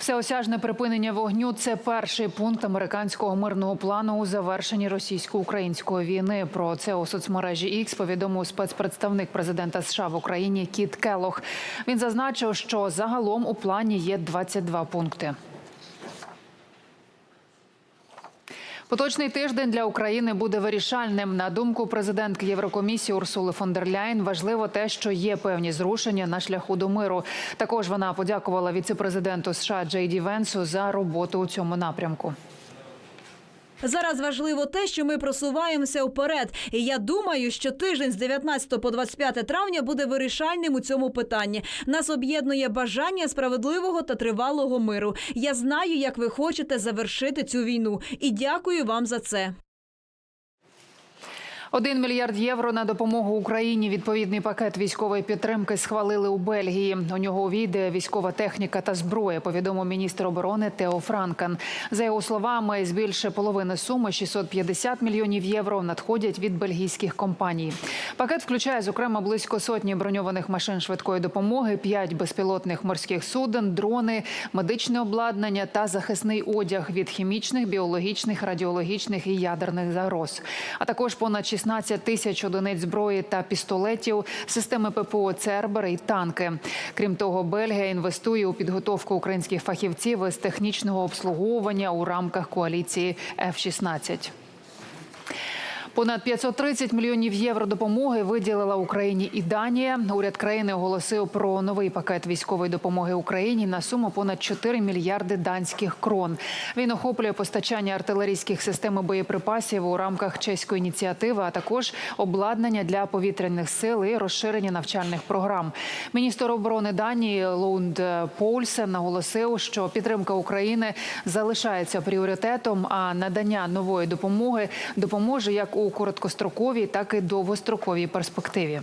Всеосяжне припинення вогню це перший пункт американського мирного плану у завершенні російсько-української війни. Про це у соцмережі X повідомив спецпредставник президента США в Україні Кіт Келох. Він зазначив, що загалом у плані є 22 пункти. Поточний тиждень для України буде вирішальним. На думку президентки Єврокомісії Урсули фон дер Ляйн, важливо те, що є певні зрушення на шляху до миру. Також вона подякувала віцепрезиденту США Джей Ді Венсу за роботу у цьому напрямку. Зараз важливо те, що ми просуваємося вперед. І я думаю, що тиждень з 19 по 25 травня буде вирішальним у цьому питанні. Нас об'єднує бажання справедливого та тривалого миру. Я знаю, як ви хочете завершити цю війну, і дякую вам за це. Один мільярд євро на допомогу Україні. Відповідний пакет військової підтримки схвалили у Бельгії. У нього увійде військова техніка та зброя. Повідомив міністр оборони Тео Франкен. За його словами, з більше половини суми 650 мільйонів євро надходять від бельгійських компаній. Пакет включає зокрема близько сотні броньованих машин швидкої допомоги, п'ять безпілотних морських суден, дрони, медичне обладнання та захисний одяг від хімічних, біологічних, радіологічних і ядерних загроз. А також понад 16 тисяч одиниць зброї та пістолетів, системи ППО «Цербер» і танки. Крім того, Бельгія інвестує у підготовку українських фахівців із технічного обслуговування у рамках коаліції F-16. Понад 530 мільйонів євро допомоги виділила Україні і Данія. Уряд країни оголосив про новий пакет військової допомоги Україні на суму понад 4 мільярди данських крон. Він охоплює постачання артилерійських систем і боєприпасів у рамках чеської ініціативи, а також обладнання для повітряних сил і розширення навчальних програм. Міністр оборони Данії Лунд Поульсен наголосив, що підтримка України залишається пріоритетом, а надання нової допомоги допоможе як у короткостроковій, так і довгостроковій перспективі.